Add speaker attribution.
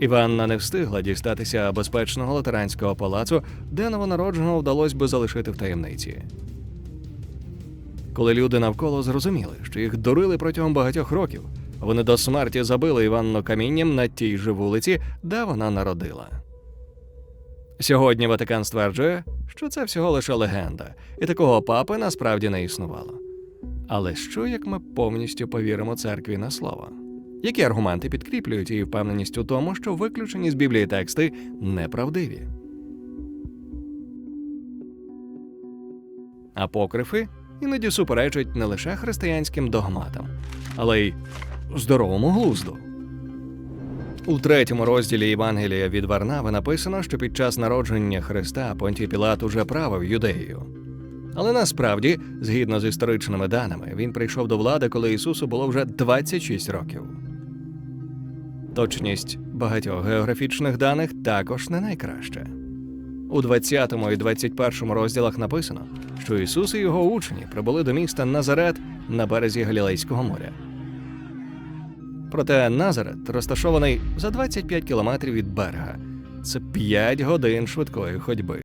Speaker 1: Іванна не встигла дістатися безпечного латеранського палацу, де новонародженого вдалося би залишити в таємниці. Коли люди навколо зрозуміли, що їх дурили протягом багатьох років, вони до смерті забили Іванну камінням на тій же вулиці, де вона народила. Сьогодні Ватикан стверджує, що це всього лише легенда, і такого папи насправді не існувало. Але що як ми повністю повіримо церкві на слово? Які аргументи підкріплюють її впевненість у тому, що виключені з Біблії тексти неправдиві? Апокрифи іноді суперечать не лише християнським догматам, але й здоровому глузду. У третьому розділі Євангелія від Варнави написано, що під час народження Христа Понтій Пілат уже правив юдеєю. Але насправді, згідно з історичними даними, він прийшов до влади, коли Ісусу було вже 26 років. Точність багатьох географічних даних також не найкраща. У 20 і 21 розділах написано, що Ісус і його учні прибули до міста Назарет на березі Галілейського моря. Проте Назарет розташований за 25 кілометрів від берега. Це 5 годин швидкої ходьби.